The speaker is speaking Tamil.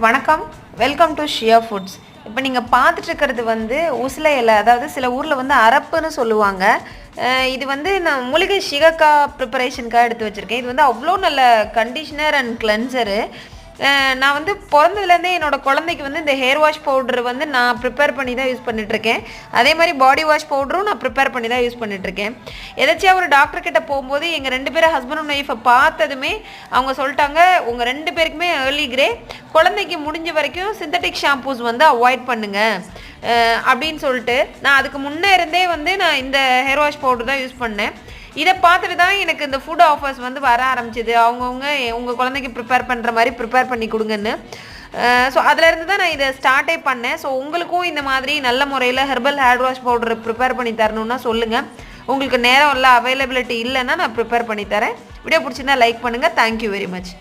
வணக்கம். வெல்கம் டு ஷியா ஃபுட்ஸ் இப்போ நீங்கள் பார்த்துட்டு இருக்கிறது வந்து உசில இலை அதாவது சில ஊரில் வந்து அரப்புன்னு சொல்லுவாங்க. இது வந்து நான் மூலிகை சிகக்கா ப்ரிப்பரேஷனுக்காக எடுத்து வச்சுருக்கேன். இது வந்து அவ்வளோ நல்ல கண்டிஷ்னர் அண்ட் கிளென்சரு நான் வந்து பிறந்ததுலேருந்தே என்னோட குழந்தைக்கு வந்து இந்த ஹேர் வாஷ் பவுடர் வந்து நான் ப்ரிப்பேர் பண்ணி தான் யூஸ் பண்ணிகிட்ருக்கேன் அதே மாதிரி பாடி வாஷ் பவுடரும் நான் ப்ரிப்பேர் பண்ணி தான் யூஸ் பண்ணிகிட்ருக்கேன் எதாச்சும் ஒரு டாக்டர்கிட்ட போகும்போது எங்கள் ரெண்டு பேரும் ஹஸ்பண்ட் அண்ட் ஒய்ஃபை பார்த்ததுமே அவங்க சொல்லிட்டாங்க உங்கள் ரெண்டு பேருக்குமே ஏர்லி கிரே குழந்தைக்கு முடிஞ்ச வரைக்கும் சிந்தட்டிக் ஷாம்பூஸ் வந்து அவாய்ட் பண்ணுங்கள் அப்படின்னு சொல்லிட்டு நான் அதுக்கு முன்னே இருந்தே வந்து நான் இந்த ஹேர் வாஷ் பவுடர் தான் யூஸ் பண்ணேன். இதை பார்த்துட்டு தான் எனக்கு இந்த ஃபுட் ஆஃபர்ஸ் வந்து வர ஆரம்பிச்சது. அவங்கவுங்க உங்கள் குழந்தைக்கு ப்ரிப்பேர் பண்ணுற மாதிரி ப்ரிப்பேர் பண்ணி கொடுங்கன்னு. ஸோ அதுலேருந்து தான் நான் இதை ஸ்டார்ட்டே பண்ணேன். ஸோ உங்களுக்கும் இந்த மாதிரி நல்ல முறையில் herbal hair wash powder prepare பண்ணி தரணும்னா சொல்லுங்கள் உங்களுக்கு நேரம் இல்லை அவைலபிலிட்டி இல்லைன்னா நான் ப்ரிப்பேர் பண்ணி தரேன். வீடியோ பிடிச்சிருந்தா லைக் பண்ணுங்கள் தேங்க்யூ வெரி மச்